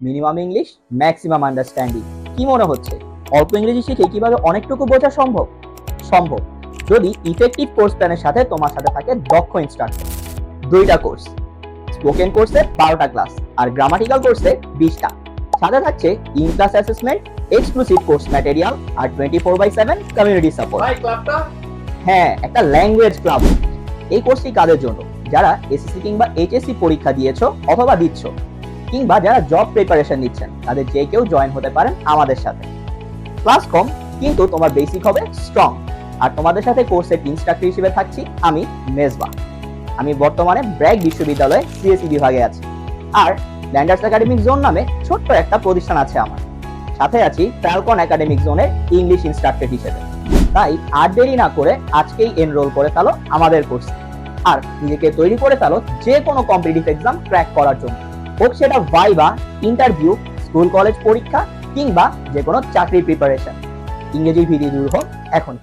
Minimum English maximum understanding কি মনে হচ্ছে? অল্প ইংরেজি শিখে কীভাবে অনেকটুকু বোঝা সম্ভব? সম্ভব। যদি ইফেক্টিভ কোর্স প্ল্যানের সাথে তোমার সাথে থাকে দক্ষ ইনস্ট্রাক্টর দুইটা কোর্স স্পোকেন কোর্সে বারোটা ক্লাস আর গ্রামাটিক্যাল কোর্সে বিশটা। সাথে থাকছে in class assessment exclusive course material R twenty four by seven community support হ্যাঁ একটা ল্যাঙ্গুয়েজ ক্লাব এই কোর্সটি কাদের জন্য? যারা এসএসসি কিংবা এইচএসসি পরীক্ষা দিয়েছ অথবা দিচ্ছ। কিংবা যারা জব প্রিপারেশন নিচ্ছেন, তাদের যে কেউ জয়েন হতে পারেন আমাদের সাথে। ক্লাস কম, কিন্তু তোমার বেসিক হবে স্ট্রং আর তোমাদের সাথে কোর্সের ইনস্ট্রাক্টর হিসেবে থাকছি আমি মেজবা। আমি বর্তমানে ব্র্যাক বিশ্ববিদ্যালয়ে সিএসসি বিভাগে আছি। আর ল্যান্ডার্স একাডেমিক জোন নামে ছোট্ট একটা প্রতিষ্ঠান আছে আমার। সাথে আছি ফ্যালকন একাডেমিক জোনের ইংলিশ ইনস্ট্রাক্টর হিসেবে। তাই আর দেরি না করে আজকেই এনরোল করে ফেলো আমাদের কোর্সে আর নিজেকে তৈরি করে ফেলো যে কোনো কম্পিটিটিভ এক্সাম ক্র্যাক করার জন্য। হোক সেটা ভাইবা ইন্টারভিউ স্কুল কলেজ পরীক্ষা কিংবা যে কোনো চাকরির প্রিপারেশন ইংরেজি ভিডিও দূর হোক এখন